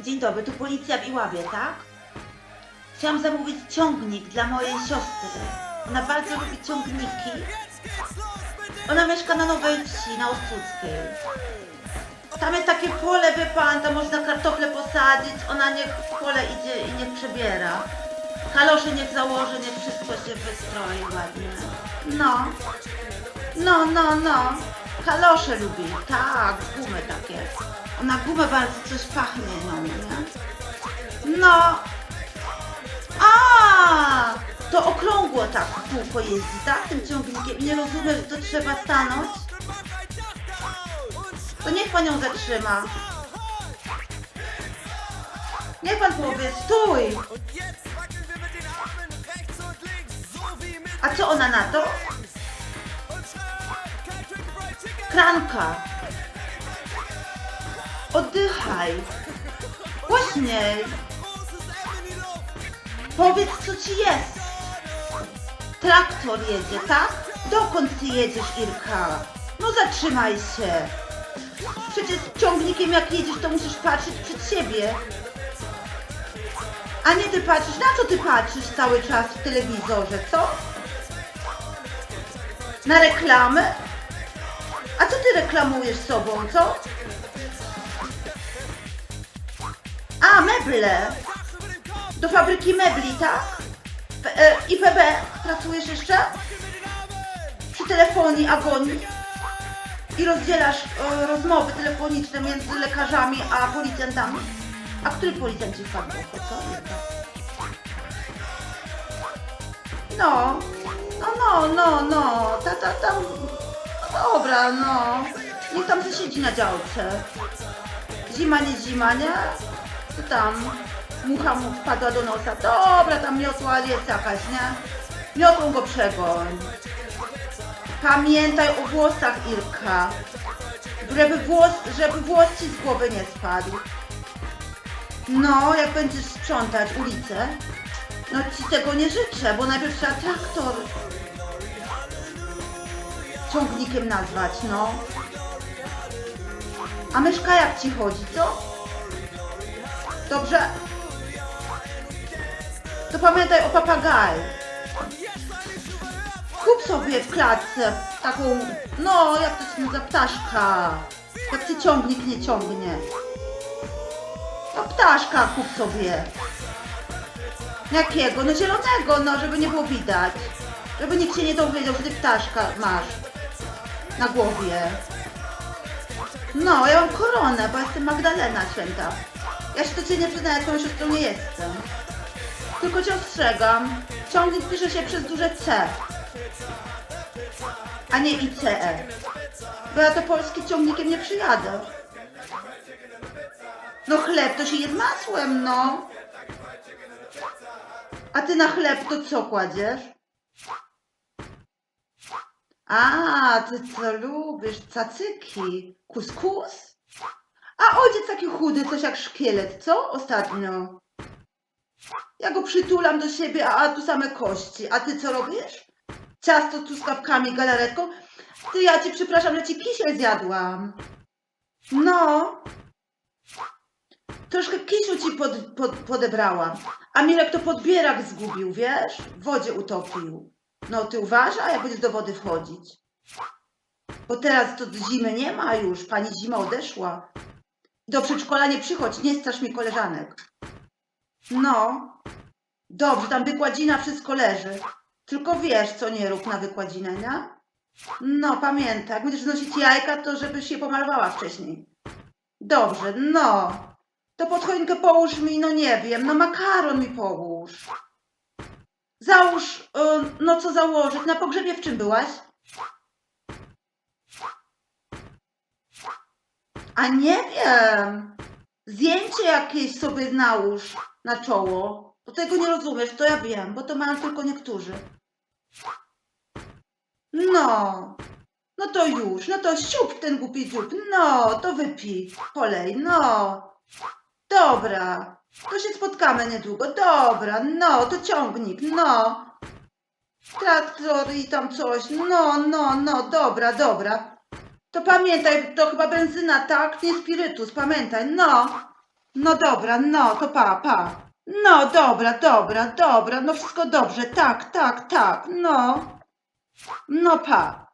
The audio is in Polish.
Dzień dobry, tu policja w Iławie, tak? Chciałam zamówić ciągnik dla mojej siostry. Ona bardzo lubi ciągniki. Ona mieszka na Nowej Wsi, na Ostruckiej. Tam jest takie pole, wie pan, tam można kartofle posadzić, ona niech w pole idzie i niech przebiera. Kalosze niech założy, niech wszystko się wystroi ładnie. No. No, no, no. Kalosze lubi, tak, gumy takie. Ona gumę bardzo coś pachnie nią, nie? No. A, to okrągło tak w kółko jeździ, tak? Tym ciągnikiem. Nie rozumiem, że to trzeba stanąć. To niech pan ją zatrzyma. Niech pan powie, stój! A co ona na to? Kranka. Oddychaj. Głośniej. Powiedz, co ci jest. Traktor jedzie, tak? Dokąd ty jedziesz, Irka? No zatrzymaj się. Przecież ciągnikiem jak jedziesz, to musisz patrzeć przed siebie. A nie ty patrzysz, na co ty patrzysz cały czas w telewizorze, co? Na reklamy? Ty reklamujesz sobą, co? A, meble. Do fabryki mebli, tak? P- e, IPB, pracujesz jeszcze? Przy telefonii agonii? I rozdzielasz e, rozmowy telefoniczne między lekarzami a policjantami? A który policjant ci wpadł co? No, no, no, no, no, ta, ta, no dobra, no, niech tam se siedzi na działce. Zima, nie zima, nie? Co tam? Mucha mu wpadła do nosa. Dobra, tam miotła jest jakaś, nie? Miotą go przegoń. Pamiętaj o włosach, Irka. Żeby włos, żeby włos ci z głowy nie spadł. No, jak będziesz sprzątać ulicę, no ci tego nie życzę, bo najpierw trzeba traktor ciągnikiem nazwać, no. A myszka jak ci chodzi, co? Dobrze? To pamiętaj o papagaju. Kup sobie w klatce taką, no jak to się nazywa, ptaszka. Jak ci ciągnik nie ciągnie. No ptaszka kup sobie. Jakiego? No zielonego, no żeby nie było widać. Żeby nikt się nie dowiedział, że ty ptaszka masz na głowie. No, ja mam koronę, bo jestem Magdalena Święta. Ja się do Ciebie nie przyznaję, twoją siostrą nie jestem. Tylko Cię ostrzegam. Ciągnik pisze się przez duże C. A nie ICE. Bo ja to polskim ciągnikiem nie przyjadę. No chleb to się je z masłem, no. A ty na chleb to co kładziesz? A, ty co lubisz? Cacyki? Kuskus? A ojciec taki chudy, coś jak szkielet, co? Ostatnio. Ja go przytulam do siebie, a, a tu same kości. A ty co robisz? Ciasto z truskawkami, galaretką? Ty, ja ci przepraszam, że ci kisiel zjadłam. No. Troszkę kisiu ci pod, pod, podebrałam. A Mirek to podbierak zgubił, wiesz? W wodzie utopił. No ty uważaj, jak będziesz do wody wchodzić. Bo teraz to zimy nie ma już, pani zima odeszła. Do przedszkola nie przychodź, nie strasz mi koleżanek. No. Dobrze, tam wykładzina, wszystko leży. Tylko wiesz, co nie rób na wykładzinę, nie? No, pamiętaj, jak będziesz nosić jajka, to żebyś je pomalowała wcześniej. Dobrze, no. To pod choinkę połóż mi, no nie wiem, no makaron mi połóż. Załóż, y, no co założyć, na pogrzebie w czym byłaś? A nie wiem. Zdjęcie jakieś sobie nałóż na czoło. Bo tego nie rozumiesz, to ja wiem, bo to mają tylko niektórzy. No. No to już, no to siup ten głupi dziób. No, to wypij. Polej, no. Dobra. To się spotkamy niedługo. Dobra, no, to ciągnik, no. Traktor i tam coś. No, no, no, dobra, dobra. To pamiętaj, to chyba benzyna, tak? Nie spirytus, pamiętaj, no. No dobra, no to pa, pa. No dobra, dobra, dobra, no wszystko dobrze, tak, tak, tak, no. No pa.